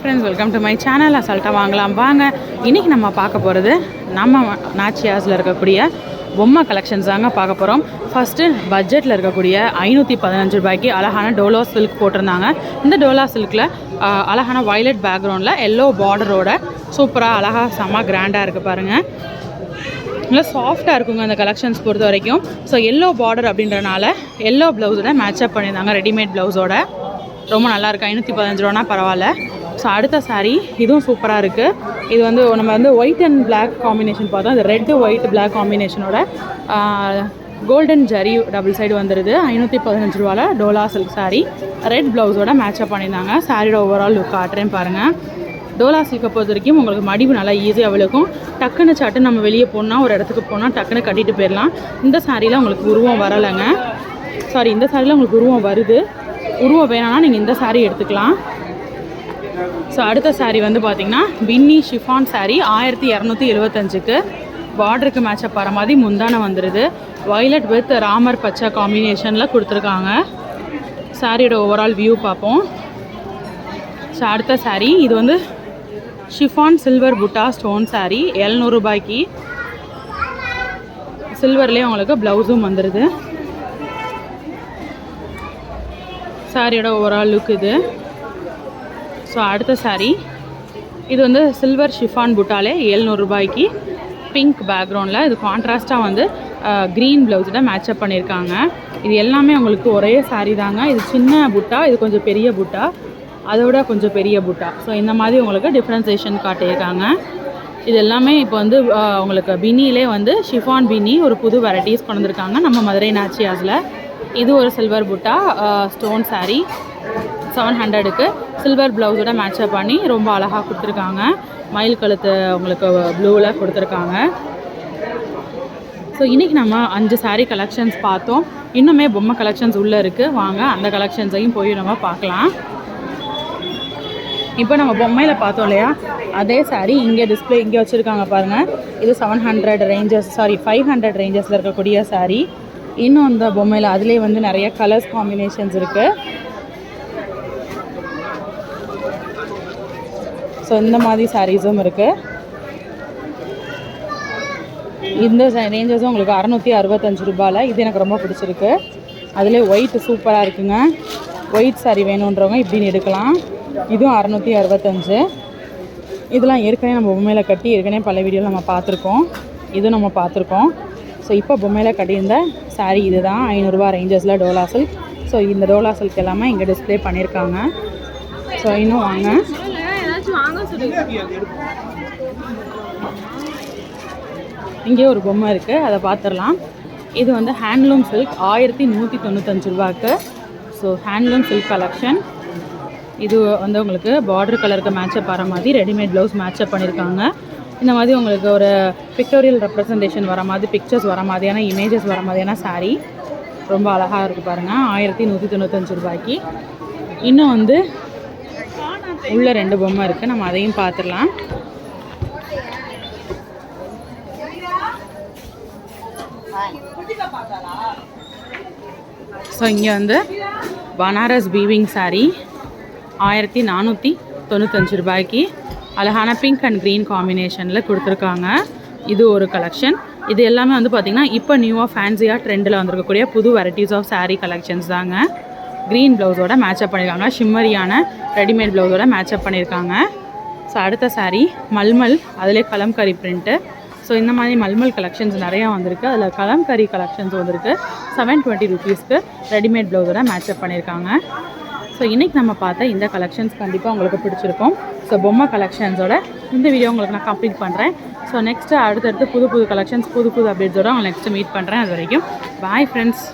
Friends welcome to my channel அசால்ட்டாக வாங்கலாம். வாங்க. இன்றைக்கி நம்ம பார்க்க போகிறது நம்ம நாச்சியாஸில் இருக்கக்கூடிய பொம்மை கலெக்ஷன்ஸ் தாங்க பார்க்க போகிறோம் ஃபஸ்ட்டு பட்ஜெட்டில் இருக்கக்கூடிய ஐநூற்றி பதினஞ்சு ரூபாய்க்கு அழகான டோலோ சில்க் போட்டிருந்தாங்க. இந்த டோலா சில்கில் அழகான வயலட் பேக்ரவுண்டில் எல்லோ பார்டரோட சூப்பராக அழகாக செம்ம கிராண்டாக இருக்குது பாருங்கள் நல்லா சாஃப்டாக இருக்குங்க அந்த கலெக்ஷன்ஸ் பொறுத்த வரைக்கும். ஸோ எல்லோ பார்டர் அப்படின்றனால எல்லோ ப்ளவுஸோட மேட்சப் பண்ணியிருந்தாங்க. ரெடிமேட் ப்ளவுஸோட ரொம்ப நல்லாயிருக்கு ஐநூற்றி பதினஞ்சு ரூபானா பரவாயில்ல. ஸோ அடுத்த சாரீ இதுவும் சூப்பராக இருக்குது இது வந்து நம்ம வந்து ஒயிட் அண்ட் பிளாக் காம்பினேஷன் பார்த்தோம். அது ரெட்டு ஒயிட் பிளாக் காம்பினேஷனோட கோல்டன் ஜரி டபுள் சைடு வந்துடுது ஐநூற்றி பதினஞ்சு ரூபாவில் டோலா சில்க் சாரீ ரெட் ப்ளவுஸோட மேட்சப் பண்ணியிருந்தாங்க. சாரியோட ஓவரால் லுக் காட்டுறேன் பாருங்கள் டோலா சில்கை பொறுத்த வரைக்கும் உங்களுக்கு மடிவு நல்லா ஈஸியாக விழுக்கும். டக்குன்னு சாட்டு நம்ம வெளியே போனால் ஒரு இடத்துக்கு போனால் டக்குன்னு கட்டிட்டு போயிடலாம். இந்த சாரியில் உங்களுக்கு உருவம் வரலைங்க. சாரி இந்த சாரியில் உங்களுக்கு உருவம் வருது. உருவம் வேணாம்னா நீங்கள் இந்த saree எடுத்துக்கலாம். ஸோ அடுத்த சாரீ வந்து பார்த்தீங்கன்னா பின்னி ஷிஃபான் சாரீ ஆயிரத்தி இரநூத்தி எழுபத்தஞ்சுக்கு பார்டருக்கு மேட்சப் வர மாதிரி முந்தானை வந்துடுது வயலட் வித் ராமர் பச்சை காம்பினேஷனில் கொடுத்துருக்காங்க. சாரியோட ஓவரால் வியூ பார்ப்போம். ஸோ அடுத்த சாரீ இது வந்து chiffon silver butta stone sari எழுநூறுபாய்க்கு சில்வர்லேயே உங்களுக்கு ப்ளவுஸும் வந்துடுது சாரியோட ஓவரால் லுக் இது. ஸோ அடுத்த சாரீ இது வந்து சில்வர் ஷிஃபான் புட்டாலே ரூபாய்க்கு. பிங்க் பேக்ரவுண்டில் இது கான்ட்ராஸ்ட்டாக வந்து க்ரீன் ப்ளவுஸில் மேட்சப் பண்ணியிருக்காங்க இது எல்லாமே உங்களுக்கு ஒரே சாரீ தாங்க. இது சின்ன புட்டா இது கொஞ்சம் பெரிய புட்டா? அதோட கொஞ்சம் பெரிய புட்டா. ஸோ இந்த மாதிரி உங்களுக்கு டிஃப்ரென்சேஷன் காட்டியிருக்காங்க. இது எல்லாமே இப்போ வந்து உங்களுக்கு பினிலே வந்து ஷிஃபான் பினி ஒரு புது வெரைட்டிஸ் கொண்டு வந்திருக்காங்க நம்ம மதுரை நாச்சியாஸில் இது ஒரு silver butta stone sari seven ஹண்ட்ரடுக்கு சில்வர் ப்ளவுஸோட மேட்சப் பண்ணி ரொம்ப அழகாக கொடுத்துருக்காங்க. மயில் கழுத்து உங்களுக்கு ப்ளூவில் கொடுத்துருக்காங்க. ஸோ இன்றைக்கி நம்ம அஞ்சு சாரீ கலெக்ஷன்ஸ் பார்த்தோம். இன்னுமே பொம்மை கலெக்ஷன்ஸ் உள்ளே இருக்குது வாங்க அந்த கலெக்ஷன்ஸையும் போய் நம்ம பார்க்கலாம். இப்போ நம்ம பொம்மையில் பார்த்தோம் இல்லையா? அதே saree இங்கே டிஸ்ப்ளே இங்கே வச்சுருக்காங்க பாருங்கள் இது seven hundred ranges sari five hundred ரேஞ்சஸில் இருக்கக்கூடிய சாரீ இன்னும் அந்த பொம்மையில் அதுலேயே வந்து நிறைய கலர்ஸ் காம்பினேஷன்ஸ் இருக்குது ஸோ இந்த மாதிரி சாரீஸும் இருக்குது இந்த ரேஞ்சஸும் உங்களுக்கு அறநூற்றி அறுபத்தஞ்சு ரூபாயில். இது எனக்கு ரொம்ப பிடிச்சிருக்கு. அதில் ஒயிட் சூப்பராக இருக்குங்க. ஒயிட் சாரி வேணுன்றவங்க இப்படின்னு எடுக்கலாம். இதுவும் அறநூற்றி அறுபத்தஞ்சு. இதெல்லாம் ஏற்கனவே நம்ம பொம்மையில் கட்டி ஏற்கனவே பல வீடியோவில் நம்ம பார்த்துருக்கோம். இதுவும் நம்ம பார்த்துருக்கோம். ஸோ இப்போ பொம்மையில் கட்டியிருந்த சாரீ இது தான் ஐநூறுரூவா ரேஞ்சஸில் டோலா சில்க் ஸோ இந்த டோலா சில்க் எல்லாமே இங்கே டிஸ்பிளே பண்ணியிருக்காங்க. ஸோ இன்னும் வாங்க. இங்கே ஒரு பொம்மை இருக்குது அதை பார்த்துடலாம். இது வந்து ஹேண்ட்லூம் சில்க் ஆயிரத்தி நூற்றி தொண்ணூத்தஞ்சு ரூபாய்க்கு. ஸோ ஹேண்ட்லூம் சில்க் கலெக்ஷன் இது வந்து உங்களுக்கு பார்டர் கலருக்கு மேட்சப் வர மாதிரி ரெடிமேட் ப்ளவுஸ் மேட்சப் பண்ணியிருக்காங்க. இந்த மாதிரி உங்களுக்கு ஒரு பிக்டோரியல் ரெப்ரசன்டேஷன் வர மாதிரி பிக்சர்ஸ் வர மாதிரியான இமேஜஸ் வர மாதிரியான சாரீ ரொம்ப அழகாக இருக்குது பாருங்கள் ஆயிரத்தி நூற்றி தொண்ணூத்தஞ்சு ரூபாய்க்கு. இன்னும் வந்து உள்ள ரெண்டு பொம்மை இருக்குது நம்ம அதையும் பார்த்துடலாம் ஸோ இங்கே வந்து பனாரஸ் பீவிங் சாரீ ஆயிரத்தி நானூற்றி தொண்ணூத்தஞ்சு ரூபாய்க்கு அழகான பிங்க் அண்ட் க்ரீன் காம்பினேஷனில் கொடுத்துருக்காங்க. இது ஒரு கலெக்ஷன் இது எல்லாமே வந்து பார்த்திங்கன்னா இப்போ நியூவாக ஃபேன்சியாக ட்ரெண்டில் வந்திருக்கக்கூடிய புது வெரைட்டிஸ் ஆஃப் சாரீ கலெக்ஷன்ஸ் தாங்க. க்ரீன் ப்ளவுஸோட மேட்சப் பண்ணியிருக்காங்க ஷிம்மரியான ரெடிமேட் ப்ளவுஸோட மேட்சப் பண்ணியிருக்காங்க ஸோ அடுத்த சாரீ மல்மல் அதிலே கலம்கரி பிரிண்ட்டு ஸோ இந்த மாதிரி மல்மல் கலெக்ஷன்ஸ் நிறையா வந்திருக்கு. அதில் கலம்கரி கலெக்ஷன்ஸ் வந்திருக்கு செவன் டுவெண்ட்டி ருபீஸ்க்கு ரெடிமேட் ப்ளவுஸோட மேட்சப் பண்ணியிருக்காங்க ஸோ இன்றைக்கி நம்ம பார்த்த இந்த கலெக்ஷன்ஸ் கண்டிப்பாக உங்களுக்கு பிடிச்சிருக்கும். ஸோ பொம்மை கலெக்ஷன்ஸோட இந்த வீடியோ உங்களுக்கு நான் கம்ப்ளீட் பண்ணுறேன் ஸோ நெக்ஸ்ட்டு அடுத்தடுத்து புது புது கலெக்ஷன்ஸ் புது புது அப்டேட்ஸோடு உங்களை நெக்ஸ்ட்டு மீட் பண்ணுறேன் அது வரைக்கும் பாய் ஃப்ரெண்ட்ஸ்